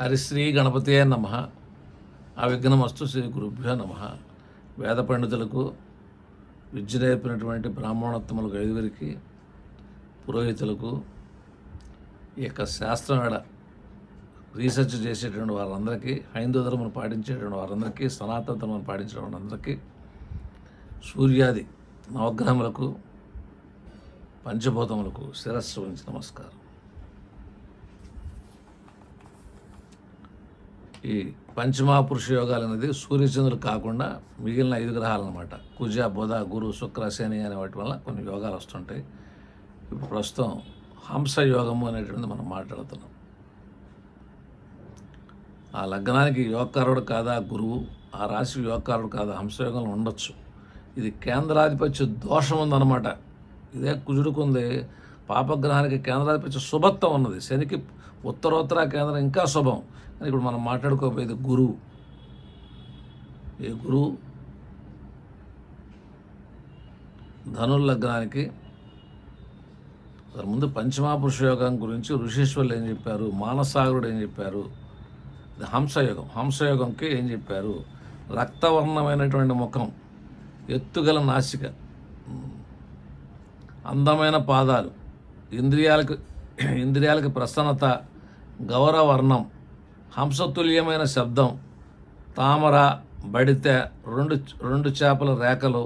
హరిశ్రీ గణపతియే నమ. అవిఘ్నమస్తు శ్రీ గురుభ్యో నమ. వేద పండితులకు విద్య నేర్పినటువంటి బ్రాహ్మణోత్తములకు ఐదుగురికి పురోహితులకు ఈ యొక్క శాస్త్రమేడ రీసెర్చ్ చేసేటువంటి వారందరికీ హైందవ ధర్మను పాటించేటువంటి వారందరికీ సనాతన ధర్మను పాటించే వారందరికీ సూర్యాది నవగ్రహములకు పంచభూతములకు శిరస్సు ఉంచి నమస్కారం. ఈ పంచమహాపురుష యోగాలు అనేది సూర్యచంద్రులు కాకుండా మిగిలిన ఐదు గ్రహాలు అనమాట కుజ బుధ గురు శుక్ర శని అనే వాటి వల్ల కొన్ని యోగాలు వస్తుంటాయి. ఇప్పుడు ప్రస్తుతం హంస యోగము అనేటువంటిది మనం మాట్లాడుతున్నాం. ఆ లగ్నానికి యోగకారుడు కాదా గురువు? ఆ రాశి యోగకారుడు కాదా? హంసయోగంలో ఉండొచ్చు. ఇది కేంద్రాధిపత్య దోషం ఉందన్నమాట. ఇదే కుజుడుకుంది పాపగ్రహానికి కేంద్రాధిపత్య శుభత్వం ఉన్నది. శనికి ఉత్తరోత్తర కేంద్రం ఇంకా శుభం. కానీ ఇప్పుడు మనం మాట్లాడుకోబోయేది గురువు ఈ గురువు ధనుర్లగ్నానికి ముందు పంచమాపురుష యోగం గురించి ఋషీశ్వరులు ఏం చెప్పారు? మానసాగరుడు ఏం చెప్పారు? హంసయోగం. హంసయోగంకి ఏం చెప్పారు? రక్తవర్ణమైనటువంటి ముఖం ఎత్తుగల నాసిక అందమైన పాదాలు ఇంద్రియాలకు ఇంద్రియాలకు ప్రసన్నత గౌరవర్ణం హంసతుల్యమైన శబ్దం తామర బడితె రెండు రెండు చేపల రేఖలు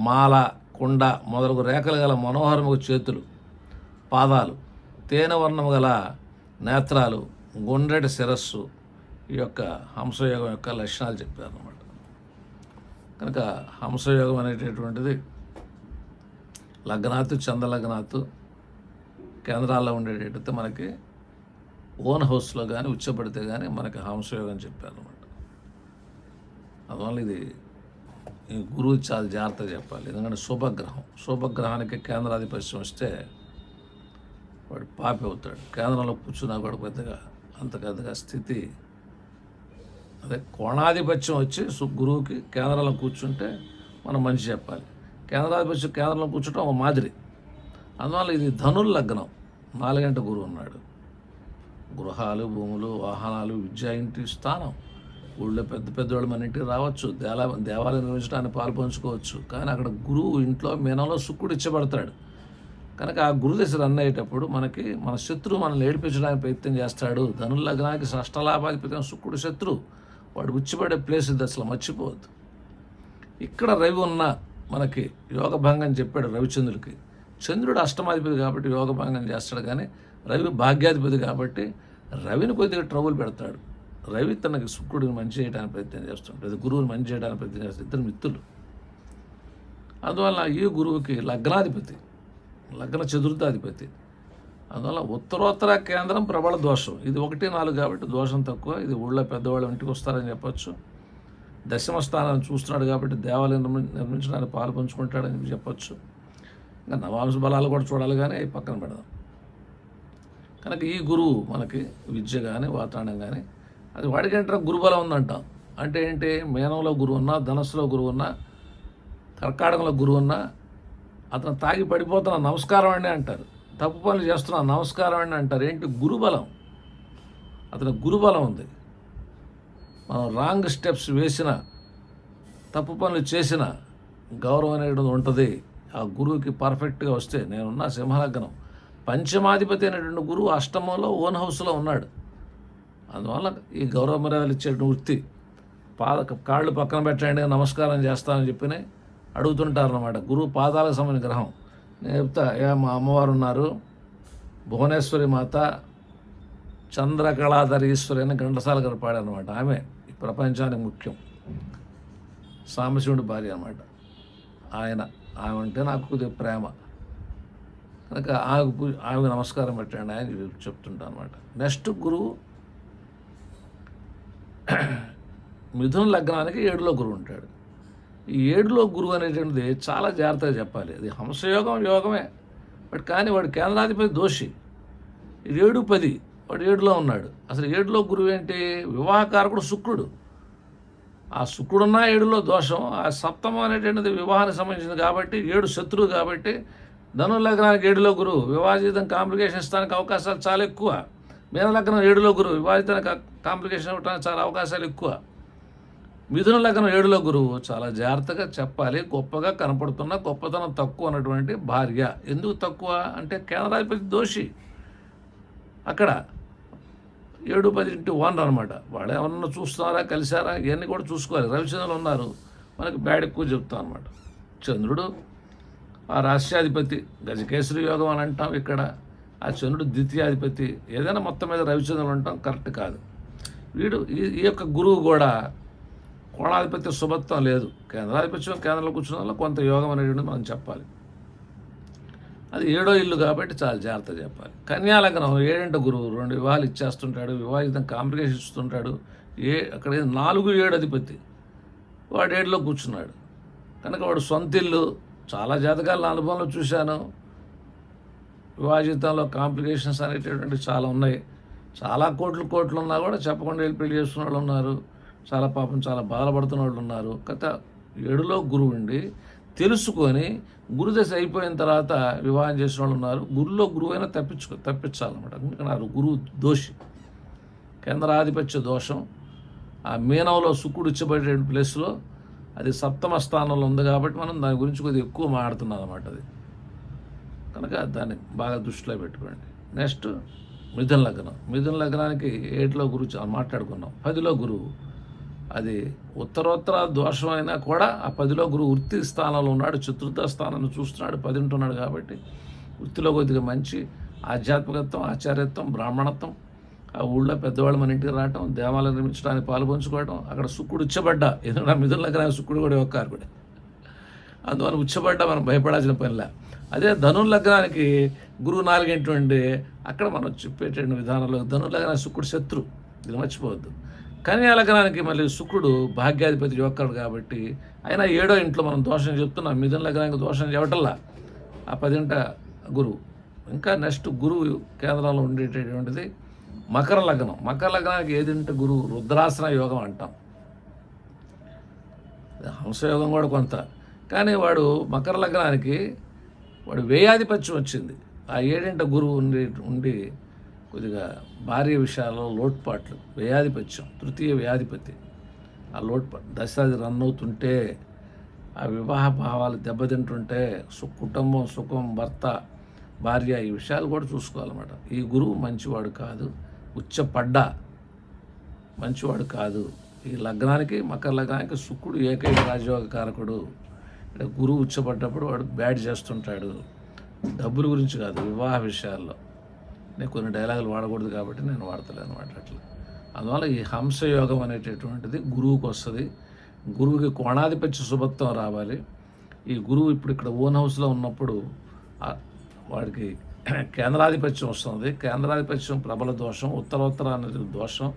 మాల కుండ మొదలగు రేఖలు గల మనోహరముగు చేతులు పాదాలు తేనె వర్ణము గల నేత్రాలు గుండ్రటి శిరస్సు ఈ యొక్క హంసయోగం యొక్క లక్షణాలు చెప్పారు అన్నమాట కనుక హంసయోగం అనేటటువంటిది లగ్నాతు చంద్రలగ్నాతు కేంద్రాల్లో ఉండేటట్టు మనకి ఓన్ హౌస్లో కానీ ఉచ్చబడితే కానీ మనకి హంసయోగం చెప్పారు అనమాట అందువల్ల ఇది ఈ గురువు చాలా జాగ్రత్తగా చెప్పాలి. ఎందుకంటే శుభగ్రహం శుభగ్రహానికి కేంద్రాధిపత్యం వస్తే వాడు పాపి అవుతాడు. కేంద్రంలో కూర్చున్నా కూడా పెద్దగా అంత పెద్దగా స్థితి. అదే కోణాధిపత్యం వచ్చి గురువుకి కేంద్రంలో కూర్చుంటే మనం మంచి చెప్పాలి. కేంద్రాధిపత్యం కేంద్రంలో కూర్చుంటే ఒక మాదిరి. అందువల్ల ఇది ధనుర్ లగ్నం నాలుగంట గురువు ఉన్నాడు. గృహాలు భూములు వాహనాలు విద్య ఇంటి స్థానం. ఊళ్ళో పెద్ద పెద్దవాళ్ళు మన ఇంటికి రావచ్చు. దేవాల దేవాలయం నిర్మించడానికి పాలు పంచుకోవచ్చు. కానీ అక్కడ గురువు ఇంట్లో మీనంలో శుక్రుడు ఇచ్చబడతాడు. కనుక ఆ గురుదశ రన్ అయ్యేటప్పుడు మనకి మన శత్రువు మనల్ని ఏడిపించడానికి ప్రయత్నం చేస్తాడు. ధనుల లగ్నానికి షష్టలాభాధిపతి శుక్రుడు శత్రువు. వాడు ఉచ్చిపడే ప్లేస్ ఇది అసలు మర్చిపోవద్దు. ఇక్కడ రవి ఉన్న మనకి యోగభంగం చెప్పాడు రవిచంద్రుడికి. చంద్రుడు అష్టమాధిపతి కాబట్టి యోగభంగం చేస్తాడు. కానీ రవి భాగ్యాధిపతి కాబట్టి రవిని కొద్దిగా ట్రబుల్ పెడతాడు. రవి తనకి శుక్రుడిని మంచి చేయడానికి ప్రయత్నం చేస్తుంటాడు గురువుని మంచి చేయడానికి ప్రయత్నం చేస్తాడు. ఇద్దరు మిత్రులు. అందువల్ల ఈ గురువుకి లగ్నాధిపతి లగ్న చతుర్థాధిపతి. అందువల్ల ఉత్తరోత్తర కేంద్రం ప్రబల దోషం. ఇది ఒకటి నాలుగు కాబట్టి దోషం తక్కువ. ఇది ఊళ్ళో పెద్దవాళ్ళు ఇంటికి వస్తారని చెప్పచ్చు. దశమ స్థానాన్ని చూస్తున్నాడు కాబట్టి దేవాలయం నిర్మించడానికి పాలు పంచుకుంటాడని చెప్పచ్చు. ఇంకా నవాంశ బలాలు కూడా చూడాలి కానీ అవి పక్కన పెడదాం. కనుక ఈ గురువు మనకి విద్య కానీ వాతావరణం కానీ అది వాడికంటే గురుబలం ఉందంటాం. అంటే ఏంటి? మేనంలో గురువు ఉన్నా ధనస్సులో గురువు ఉన్నా కర్కాటకంలో గురువు ఉన్నా అతను తాగి పడిపోతున్నా నమస్కారం అండి అంటారు. తప్పు పనులు చేస్తున్నా నమస్కారం అండి అంటారు. ఏంటి? గురుబలం. అతని గురుబలం ఉంది. మనం రాంగ్ స్టెప్స్ వేసిన తప్పు పనులు చేసిన గౌరవం అనేది ఉంటుంది. ఆ గురువుకి పర్ఫెక్ట్గా వస్తే నేనున్న సింహలగ్నం. పంచమాధిపతి అయినటువంటి గురువు అష్టమంలో ఓన్ హౌస్లో ఉన్నాడు. అందువల్ల ఈ గౌరవ మర్యాదలు ఇచ్చేటువంటి వృత్తి. పాద కాళ్ళు పక్కన పెట్టండి నమస్కారం చేస్తానని చెప్పి అడుగుతుంటారు అనమాట గురువు పాదాలకు సంబంధించిన గ్రహం. నేను చెప్తా ఏ మా అమ్మవారు ఉన్నారు? భువనేశ్వరి మాత చంద్రకళాధరీశ్వరి అని ఘంటసాల గారు పాడారనమాట ఆమె ఈ ప్రపంచానికి ముఖ్యం. సాంబశివుడి భార్య అనమాట ఆయన ఆమె అంటే నాకు కొద్దిగా ప్రేమ. కనుక ఆమెకు పూ- ఆమెకు నమస్కారం పెట్టండి ఆయన చెప్తుంటాను అనమాట నెక్స్ట్ గురువు మిథున లగ్నానికి ఏడులో గురువు ఉంటాడు. ఈ ఏడులో గురువు అనేటువంటిది చాలా జాగ్రత్తగా చెప్పాలి. అది హంసయోగం యోగమే. బట్ కానీ వాడు కేంద్రాధిపతి దోషి. ఏడు పది. వాడు ఏడులో ఉన్నాడు. అసలు ఏడులో గురువు ఏంటి? వివాహకారకుడు శుక్రుడు. ఆ శుక్రుడున్న ఏడులో దోషం. ఆ సప్తమం అనేటువంటిది వివాహానికి సంబంధించింది కాబట్టి ఏడు శత్రువు కాబట్టి ధనులగ్నానికి ఏడులో గురువు. వివాహితం కాంప్లికేషన్ ఇస్తానికి అవకాశాలు చాలా ఎక్కువ. మీనలగ్నం ఏడులో గురువు. వివాహితానికి కాంప్లికేషన్ ఇవ్వడానికి చాలా అవకాశాలు ఎక్కువ. మిథున లగ్నం ఏడులో గురువు. చాలా జాగ్రత్తగా చెప్పాలి. గొప్పగా కనపడుతున్న గొప్పతనం తక్కువ అన్నటువంటి భార్య. ఎందుకు తక్కువ? అంటే కేంద్రాధిపతి దోషి. అక్కడ ఏడు పది ఇంటి అనమాట వాళ్ళు ఏమన్నా చూస్తున్నారా కలిసారా ఇవన్నీ కూడా చూసుకోవాలి. రవిచంద్రులు ఉన్నారు. మనకి బ్యాడ్ ఎక్కువ చెప్తాం అనమాట చంద్రుడు ఆ రాష్ట్రాధిపతి గజకేశ్వరి యోగం అని అంటాం ఇక్కడ. ఆ చంద్రుడు ద్వితీయాధిపతి. ఏదైనా మొత్తం మీద రవిచంద్రులు అంటాం కరెక్ట్ కాదు. వీడు ఈ ఈ యొక్క గురువు కూడా కోణాధిపత్య శుభత్వం లేదు. కేంద్రాధిపత్యం కేంద్రంలో కూర్చున్న వల్ల కొంత యోగం అనేది మనం చెప్పాలి. అది ఏడో ఇల్లు కాబట్టి చాలా జాగ్రత్త చెప్పాలి. కన్యా లగ్నం ఏడంట గురువు రెండు వివాహాలు ఇచ్చేస్తుంటాడు వివాహితం కాంప్లికేషన్ ఇస్తుంటాడు. ఏ అక్కడ నాలుగు ఏడు అధిపతి. వాడు ఏడులో కూర్చున్నాడు. కనుక వాడు సొంత ఇల్లు చాలా జాతకాలు నా అనుభవంలో చూశాను. వివాహితంలో కాంప్లికేషన్స్ అనేటటువంటి చాలా ఉన్నాయి. చాలా కోట్లు కోట్లు ఉన్నా కూడా చెప్పకుండా వెళ్ళి పెళ్ళి చేసుకున్న వాళ్ళు ఉన్నారు. చాలా పాపం చాలా బాధపడుతున్న వాళ్ళు ఉన్నారు. గత ఏడులో గురువు ఉండి తెలుసుకొని గురుదశ అయిపోయిన తర్వాత వివాహం చేసిన వాళ్ళు ఉన్నారు. గురులో గురువు అయినా తప్పించుకో తప్పించాలన్నమాట. ఎందుకంటే గురువు దోషి. కేంద్రాధిపత్య దోషం. ఆ మీనంలో సుక్కుడు ఇచ్చబడే ప్లేస్లో అది సప్తమ స్థానంలో ఉంది కాబట్టి మనం దాని గురించి కొద్దిగా ఎక్కువ మాట్లాడుతున్నాం అన్నమాట అది. కనుక దాన్ని బాగా దృష్టిలో పెట్టుకోండి. నెక్స్ట్ మిథున లగ్నం. మిథున లగ్నానికి ఏటిలో గురువు మాట్లాడుకున్నాం. పదిలో గురువు. అది ఉత్తరోత్తర దోషం అయినా కూడా ఆ పదిలో గురువు వృత్తి స్థానంలో ఉన్నాడు చతుర్థ స్థానాన్ని చూస్తున్నాడు పది ఉంటున్నాడు కాబట్టి వృత్తిలో కొద్దిగా మంచి ఆధ్యాత్మికత్వం ఆచార్యత్వం బ్రాహ్మణత్వం ఆ ఊళ్ళో పెద్దవాళ్ళు మన ఇంటికి రావటం దేవాలయం నిర్మించడానికి పాల్పంచుకోవడం అక్కడ సుక్కుడు ఉచ్చబడ్డ. ఎందుకంటే మిథున లగ్నానికి సుక్కుడు కూడా ఒక కూడా. అందువల్ల ఉచ్చబడ్డ మనం భయపడాల్సిన పనిలా అదే ధను లగ్నానికి గురువు నాలుగింటి ఉండి అక్కడ మనం చెప్పేటువంటి విధానంలో ధను లగ్నానికి శుక్రుడు శత్రు. ఇది మర్చిపోవద్దు. కన్యా లగ్నానికి మళ్ళీ శుక్రుడు భాగ్యాధిపతి యువకుడు కాబట్టి అయినా ఏడో ఇంట్లో మనం దోషం చెప్తున్నాం. మిథున లగ్నానికి దోషం చెప్పటల్లా ఆ పదింట గురువు. ఇంకా నెక్స్ట్ గురువు కేంద్రంలో ఉండేటటువంటిది మకర లగ్నం. మకర లగ్నానికి ఏదింటే గురువు రుద్రాసన యోగం అంటాం. హంసయోగం కూడా కొంత. కానీ వాడు మకర లగ్నానికి వాడు వేయాధిపత్యం వచ్చింది. ఆ ఏడింట గురువు ఉండి ఉండి కొద్దిగా భార్య విషయాల్లో లోటుపాట్లు వేయాధిపత్యం తృతీయ వ్యాధిపతి. ఆ లోటుపాటు దశాది రన్ అవుతుంటే ఆ వివాహ భావాలు దెబ్బతింటుంటే సు కుటుంబం సుఖం భర్త భార్య ఈ విషయాలు కూడా చూసుకోవాలన్నమాట. ఈ గురువు మంచివాడు కాదు ఉచ్చపడ్డ మంచివాడు కాదు. ఈ లగ్నానికి మకర లగ్నానికి శుక్రుడు ఏకైక రాజయోగ కారకుడు. ఇక్కడ గురువు ఉచ్చపడ్డప్పుడు వాడు బ్యాడ్ చేస్తుంటాడు. డబ్బుల గురించి కాదు వివాహ విషయాల్లో. నేను కొన్ని డైలాగులు వాడకూడదు కాబట్టి నేను వాడతలేను అనమాట అట్లా. అందువల్ల ఈ హంసయోగం అనేటటువంటిది గురువుకి వస్తుంది. గురువుకి కోణాధిపత్య శుభత్వం రావాలి. ఈ గురువు ఇప్పుడు ఇక్కడ ఓన్ హౌస్లో ఉన్నప్పుడు వాడికి కేంద్రాధిపత్యం వస్తుంది. కేంద్రాధిపత్యం ప్రబల దోషం ఉత్తరోత్తర అనేది దోషం.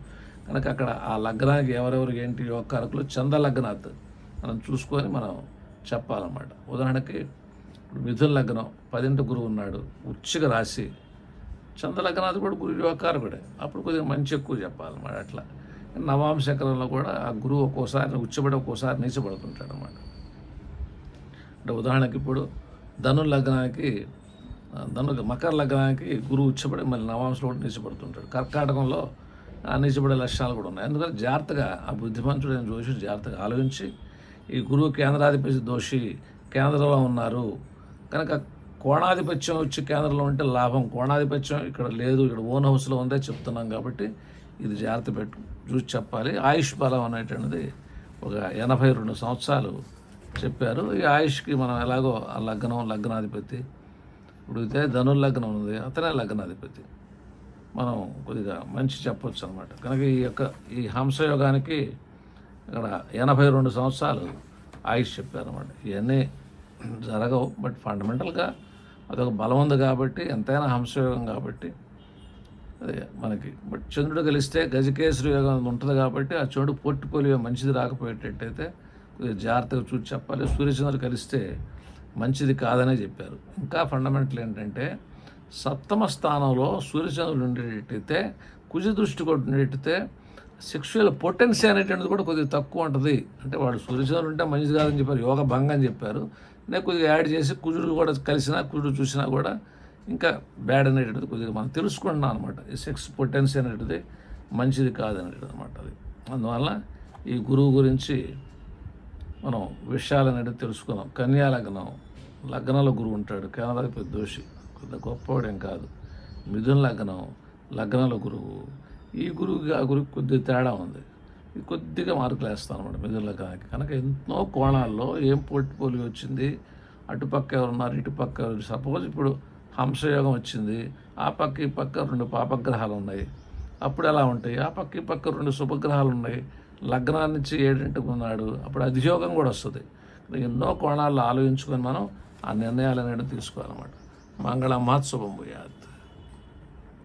కనుక అక్కడ ఆ లగ్నానికి ఎవరెవరు ఏంటి యోగకారకులు? చంద లగ్నాత్ మనం చూసుకొని మనం చెప్పాలన్నమాట. ఉదాహరణకి మిథున లగ్నం పదింటి గురువు ఉన్నాడు ఉచ్చిక రాశి. చంద్ర లగ్నాథ్ కూడా గురు యోగకారకుడే. అప్పుడు కొద్దిగా మంచి ఎక్కువ చెప్పాలన్నమాట అట్లా. నవాంశకరంలో కూడా ఆ గురువు ఒక్కోసారి ఉచ్చబడి ఒక్కోసారి నీచబడుతుంటాడు అన్నమాట అంటే ఉదాహరణకి ఇప్పుడు ధను లగ్నానికి ఆ, మకర లగ్నానికి గురువు ఇచ్చబడి మళ్ళీ నవాంశంలో కూడా నీచబడుతుంటాడు కర్కాటకంలో నిలిచిపడే లక్షణాలు కూడా ఉన్నాయి. ఎందుకంటే జాగ్రత్తగా ఆ బుద్ధిమంతుడైన జోషి జాగ్రత్తగా ఆలోచించి ఈ గురువు కేంద్రాధిపతి దోషి కేంద్రంలో ఉన్నారు. కనుక కోణాధిపత్యం వచ్చి కేంద్రంలో ఉంటే లాభం కోణాధిపత్యం ఇక్కడ లేదు ఇక్కడ ఓన్ హౌస్లో ఉందే చెప్తున్నాం కాబట్టి ఇది జాగ్రత్త పెట్టు చూసి చెప్పాలి. ఆయుష్ బలం అనేటువంటిది ఒక ఎనభై రెండు సంవత్సరాలు చెప్పారు. ఈ ఆయుష్కి మనం ఎలాగో ఆ లగ్నం లగ్నాధిపతి ఇప్పుడు ఇదే ధనుర్లగ్నం లగ్నం ఉంది అతనే లగ్నాధిపతి మనం కొద్దిగా మంచి చెప్పొచ్చు అనమాట కనుక ఈ యొక్క ఈ హంసయోగానికి ఇక్కడ ఎనభై రెండు సంవత్సరాలు ఆయుష్ చెప్పారన్నమాట. ఇవన్నీ జరగవు బట్ ఫండమెంటల్గా అదొక బలం ఉంది కాబట్టి ఎంతైనా హంసయోగం కాబట్టి అదే మనకి. బట్ చంద్రుడు కలిస్తే గజకేశ్వరి యోగం ఉంటుంది కాబట్టి ఆ చంద్రుడు పోర్ట్ఫోలియో మంచిది రాకపోయేటట్టయితే కొద్దిగా జాగ్రత్తగా చూసి చెప్పాలి. సూర్యచంద్రుడు కలిస్తే మంచిది కాదనే చెప్పారు. ఇంకా ఫండమెంటల్ ఏంటంటే సప్తమ స్థానంలో సూర్యచంద్రుడు ఉండేటట్టయితే కుజ దృష్టి కూడా ఉండేటైతే సెక్షువల్ పొటెన్సీ అనేటువంటిది కూడా కొద్దిగా తక్కువ ఉంటుంది. అంటే వాడు సూర్యచంద్రుడు ఉంటే మంచిది కాదని చెప్పారు యోగ భంగం అని చెప్పారు. నేను కొద్దిగా యాడ్ చేసి కుజుడు కూడా కలిసినా కుజుడు చూసినా కూడా ఇంకా బ్యాడ్ అనేటది కొద్దిగా మనం తెలుసుకుంటున్నాం అనమాట ఈ సెక్స్ పొటెన్సీ అనేటిది మంచిది కాదనేటది అనమాట అది. అందువల్ల ఈ గురువు గురించి మనం విషయాలనేది తెలుసుకున్నాం. కన్యా లగ్నం లగ్నంలో గురువు ఉంటాడు. కేంద్రాధిపతి దోషి. కొంత గొప్పవాడేం కాదు. మిథున లగ్నం లగ్నంలో గురువు. ఈ గురువుకి ఆ గురువుకి కొద్దిగా తేడా ఉంది. ఇది కొద్దిగా మార్కులు వేస్తాను అనమాట మిథున లగ్నానికి. కనుక ఎన్నో కోణాల్లో ఏం పోర్ట్ఫోలియో వచ్చింది? అటుపక్క ఎవరున్నారు ఇటుపక్క ఎవరు సపోజ్ ఇప్పుడు హంసయోగం వచ్చింది. ఆ పక్క ఈ పక్క రెండు పాపగ్రహాలు ఉన్నాయి. అప్పుడు ఎలా ఉంటాయి? ఆ పక్క ఈ పక్క రెండు శుభగ్రహాలు ఉన్నాయి. లగ్నాన్ని నుంచి ఏడింటికి ఉన్నాడు అప్పుడు అధియోగం కూడా వస్తుంది. ఎన్నో కోణాల్లో ఆలోచించుకొని మనం ఆ నిర్ణయాలు అనేది తీసుకోవాలన్నమాట. మంగళ మహోత్సవం పోయాలి